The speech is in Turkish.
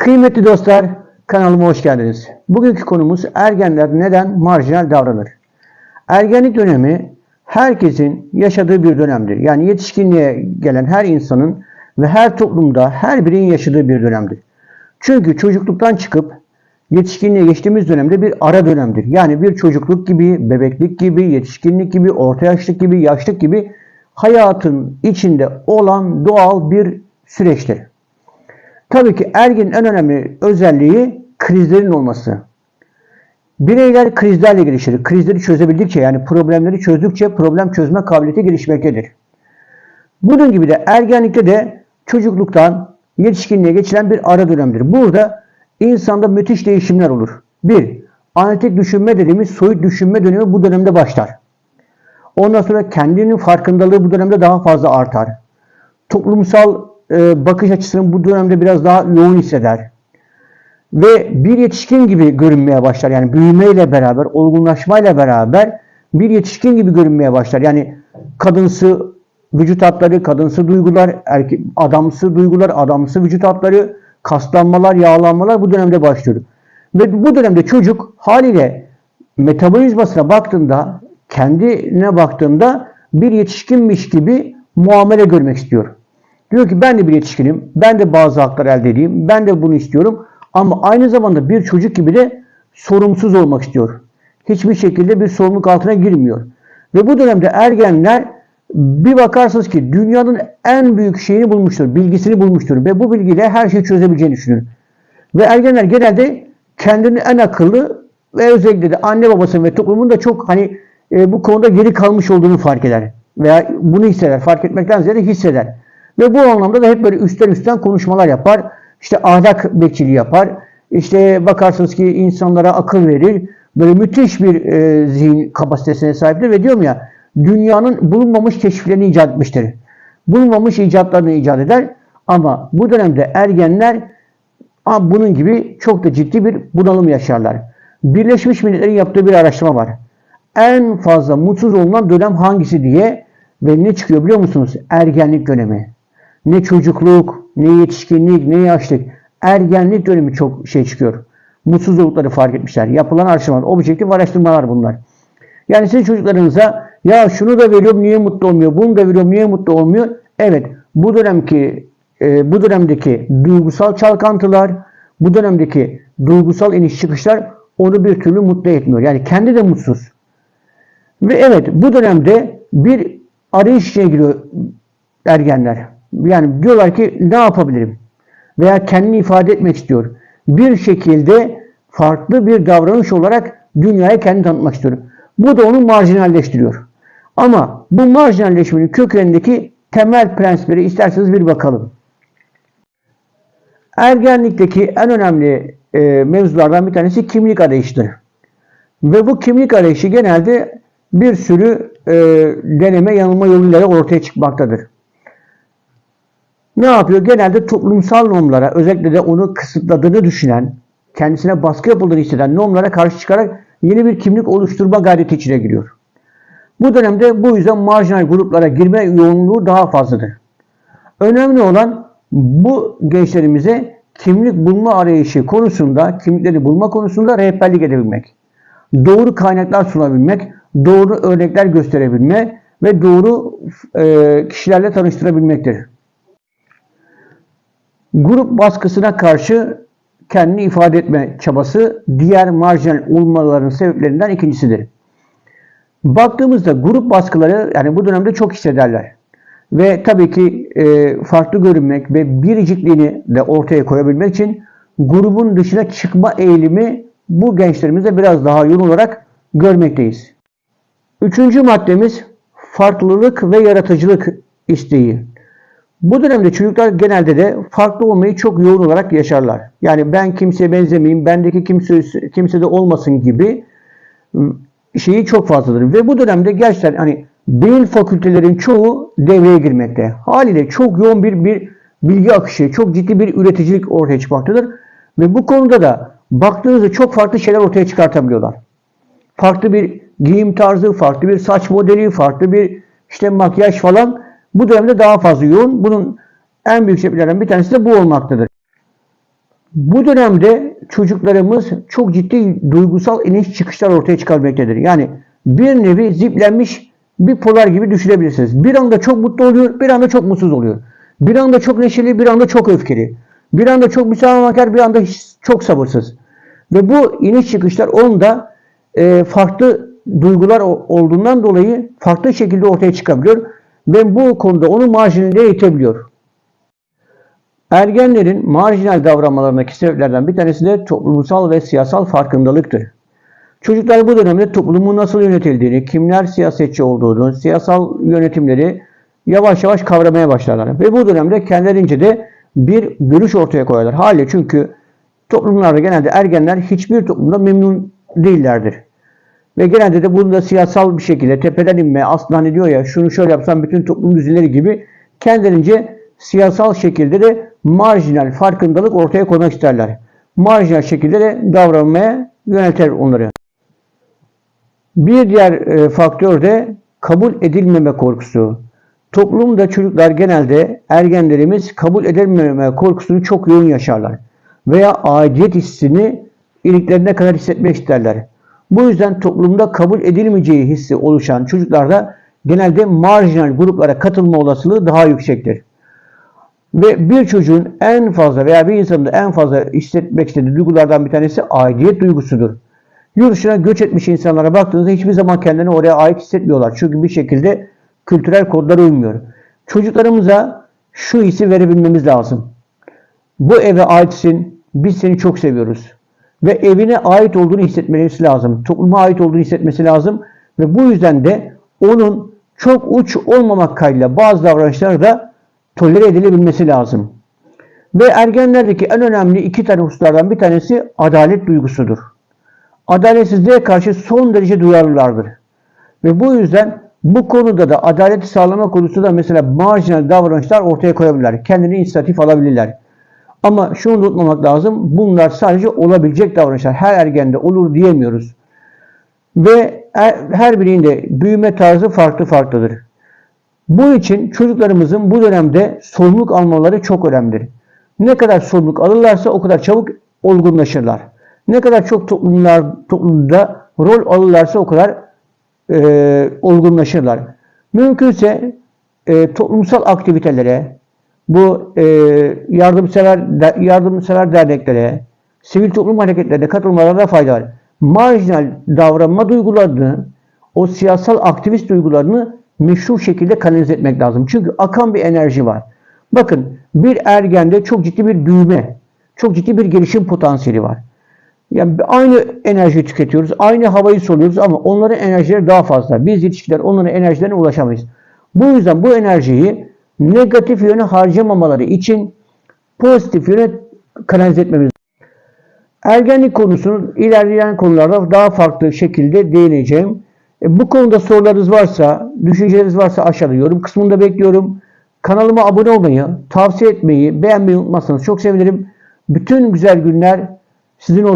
Kıymetli dostlar, kanalıma hoş geldiniz. Bugünkü konumuz ergenler neden marjinal davranır? Ergenlik dönemi herkesin yaşadığı bir dönemdir. Yani yetişkinliğe gelen her insanın ve her toplumda her birinin yaşadığı bir dönemdir. Çünkü çocukluktan çıkıp yetişkinliğe geçtiğimiz dönemde bir ara dönemdir. Yani bir çocukluk gibi, bebeklik gibi, yetişkinlik gibi, orta yaşlık gibi, yaşlık gibi hayatın içinde olan doğal bir süreçtir. Tabii ki ergenin en önemli özelliği krizlerin olması. Bireyler krizlerle gelişir. Krizleri çözebildikçe yani problemleri çözdükçe problem çözme kabiliyeti gelişmektedir. Bunun gibi de ergenlikte de çocukluktan yetişkinliğe geçilen bir ara dönemdir. Burada insanda müthiş değişimler olur. Bir, analitik düşünme dediğimiz soyut düşünme dönemi bu dönemde başlar. Ondan sonra kendinin farkındalığı bu dönemde daha fazla artar. Toplumsal e, bakış açısını bu dönemde biraz daha yoğun hisseder. Ve bir yetişkin gibi görünmeye başlar. Yani büyümeyle beraber, olgunlaşmayla beraber bir yetişkin gibi görünmeye başlar. Yani kadınsı vücut hatları, kadınsı duygular, erkek, adamsı duygular, adamsı vücut hatları, kaslanmalar, yağlanmalar bu dönemde başlıyor. Ve bu dönemde çocuk haliyle metabolizmasına baktığında, kendine baktığında bir yetişkinmiş gibi muamele görmek istiyor. Diyor ki ben de bir yetişkinim, ben de bazı haklar elde edeyim, ben de bunu istiyorum. Ama aynı zamanda bir çocuk gibi de sorumsuz olmak istiyor. Hiçbir şekilde bir sorumluluk altına girmiyor. Ve bu dönemde ergenler bir bakarsınız ki dünyanın en büyük şeyini bulmuştur, bilgisini bulmuştur ve bu bilgiyle her şeyi çözebileceğini düşünür. Ve ergenler genelde kendini en akıllı ve özellikle de anne babasının ve toplumun da çok hani e, bu konuda geri kalmış olduğunu fark eder. Veya bunu hisseder. Fark etmekten ziyade hisseder. Ve bu anlamda da hep böyle üstten üstten konuşmalar yapar. İşte ahlak bekçiliği yapar. İşte bakarsınız ki insanlara akıl verir. Böyle müthiş bir e, zihin kapasitesine sahiptir ve diyorum ya dünyanın bulunmamış keşiflerini icat etmiştir. Bulunmamış icatlarını icat eder. Ama bu dönemde ergenler bunun gibi çok da ciddi bir bunalım yaşarlar. Birleşmiş Milletler'in yaptığı bir araştırma var. En fazla mutsuz olunan dönem hangisi diye ve ne çıkıyor biliyor musunuz? Ergenlik dönemi. Ne çocukluk, ne yetişkinlik, ne yaşlık. Ergenlik dönemi çok şey çıkıyor. Mutsuzlukları fark etmişler. Yapılan araştırmalar, objektif araştırmalar bunlar. Yani siz çocuklarınıza ya şunu da veriyorum niye mutlu olmuyor, bunu da veriyorum niye mutlu olmuyor. Evet bu dönemki e, bu dönemdeki duygusal çalkantılar, bu dönemdeki duygusal iniş çıkışlar onu bir türlü mutlu etmiyor. Yani kendi de mutsuz. Ve evet bu dönemde bir arayış içine giriyor ergenler. Yani diyorlar ki ne yapabilirim? Veya kendini ifade etmek istiyor. Bir şekilde farklı bir davranış olarak dünyaya kendini tanıtmak istiyor. Bu da onu marjinalleştiriyor. Ama bu marjinalleşmenin kökenindeki temel prensipleri isterseniz bir bakalım. Ergenlikteki en önemli e, mevzulardan bir tanesi kimlik arayışıdır. Ve bu kimlik arayışı genelde bir sürü e, deneme yanılma yoluyla ortaya çıkmaktadır. Ne yapıyor? Genelde toplumsal normlara, özellikle de onu kısıtladığını düşünen, kendisine baskı yapıldığını hisseden normlara karşı çıkarak yeni bir kimlik oluşturma gayreti içine giriyor. Bu dönemde bu yüzden marjinal gruplara girme yoğunluğu daha fazladır. Önemli olan bu gençlerimize kimlik bulma arayışı konusunda, kimlikleri bulma konusunda rehberlik edebilmek. Doğru kaynaklar sunabilmek, doğru örnekler gösterebilme ve doğru e, kişilerle tanıştırabilmektir. Grup baskısına karşı kendini ifade etme çabası diğer marjinal olmaların sebeplerinden ikincisidir. Baktığımızda grup baskıları yani bu dönemde çok hissederler. Ve tabii ki e, farklı görünmek ve biricikliğini de ortaya koyabilmek için grubun dışına çıkma eğilimi bu gençlerimizde biraz daha yoğun olarak görmekteyiz. Üçüncü maddemiz farklılık ve yaratıcılık isteği. Bu dönemde çocuklar genelde de farklı olmayı çok yoğun olarak yaşarlar. Yani ben kimseye benzemeyeyim, bendeki kimse, kimse de olmasın gibi şeyi çok fazladır. Ve bu dönemde gerçekten hani beyin fakültelerin çoğu devreye girmekte. Haliyle çok yoğun bir, bir bilgi akışı, çok ciddi bir üreticilik ortaya çıkmaktadır. Ve bu konuda da baktığınızda çok farklı şeyler ortaya çıkartabiliyorlar. Farklı bir giyim tarzı, farklı bir saç modeli, farklı bir işte makyaj falan bu dönemde daha fazla yoğun. Bunun en büyük sebeplerinden bir tanesi de bu olmaktadır. Bu dönemde çocuklarımız çok ciddi duygusal iniş çıkışlar ortaya çıkarmaktadır. Yani bir nevi ziplenmiş bir polar gibi düşünebilirsiniz. Bir anda çok mutlu oluyor, bir anda çok mutsuz oluyor. Bir anda çok neşeli, bir anda çok öfkeli. Bir anda çok müsamahakar, bir anda çok sabırsız. Ve bu iniş çıkışlar onda e, farklı duygular olduğundan dolayı farklı şekilde ortaya çıkabiliyor. Ve bu konuda onu marjinale itebiliyor. Ergenlerin marjinal davranmalarındaki sebeplerden bir tanesi de toplumsal ve siyasal farkındalıktır. Çocuklar bu dönemde toplumun nasıl yönetildiğini, kimler siyasetçi olduğunu, siyasal yönetimleri yavaş yavaş kavramaya başlarlar. Ve bu dönemde kendilerince de bir görüş ortaya koyarlar. Hali çünkü toplumlarda genelde ergenler hiçbir toplumda memnun değillerdir. Ve genelde de bunu da siyasal bir şekilde tepeden inme, aslında hani diyor ya şunu şöyle yapsam bütün toplum düzenleri gibi kendilerince siyasal şekilde de marjinal farkındalık ortaya koymak isterler. Marjinal şekilde de davranmaya yöneltir onları. Bir diğer e, faktör de kabul edilmeme korkusu. Toplumda çocuklar genelde ergenlerimiz kabul edilmeme korkusunu çok yoğun yaşarlar. Veya aidiyet hissini iliklerine kadar hissetmek isterler. Bu yüzden toplumda kabul edilmeyeceği hissi oluşan çocuklarda genelde marjinal gruplara katılma olasılığı daha yüksektir. Ve bir çocuğun en fazla veya bir insanın da en fazla hissetmek istediği duygulardan bir tanesi aidiyet duygusudur. Yurt dışına göç etmiş insanlara baktığınızda hiçbir zaman kendini oraya ait hissetmiyorlar. Çünkü bir şekilde kültürel kodlara uymuyor. Çocuklarımıza şu hissi verebilmemiz lazım. Bu eve aitsin, biz seni çok seviyoruz. Ve evine ait olduğunu hissetmesi lazım. Topluma ait olduğunu hissetmesi lazım. Ve bu yüzden de onun çok uç olmamak kaydıyla bazı davranışları da tolere edilebilmesi lazım. Ve ergenlerdeki en önemli iki tane hususlardan bir tanesi adalet duygusudur. Adaletsizliğe karşı son derece duyarlılardır. Ve bu yüzden bu konuda da adaleti sağlama konusunda mesela marjinal davranışlar ortaya koyabilirler. Kendini inisiyatif alabilirler. Ama şunu unutmamak lazım. Bunlar sadece olabilecek davranışlar. Her ergende olur diyemiyoruz. Ve her her birinin de büyüme tarzı farklı farklıdır. Bu için çocuklarımızın bu dönemde sorumluluk almaları çok önemlidir. Ne kadar sorumluluk alırlarsa o kadar çabuk olgunlaşırlar. Ne kadar çok toplumlar toplumda rol alırlarsa o kadar e, olgunlaşırlar. Mümkünse e, toplumsal aktivitelere, bu e, yardımsever yardımsever derneklere, sivil toplum hareketlerine katılmalarına fayda var. Marjinal davranma duygularını, o siyasal aktivist duygularını meşru şekilde kanalize etmek lazım. Çünkü akan bir enerji var. Bakın bir ergende çok ciddi bir büyüme, çok ciddi bir gelişim potansiyeli var. Yani aynı enerjiyi tüketiyoruz, aynı havayı soluyoruz ama onların enerjileri daha fazla. Biz yetişkiler onların enerjilerine ulaşamayız. Bu yüzden bu enerjiyi negatif yöne harcamamaları için pozitif yöne kanalize etmemiz Ergenlik konusunu ilerleyen konularda daha farklı şekilde değineceğim. E, Bu konuda sorularınız varsa, düşünceleriniz varsa aşağıda yorum kısmında bekliyorum. Kanalıma abone olmayı, tavsiye etmeyi, beğenmeyi unutmazsanız çok sevinirim. Bütün güzel günler sizin olsun.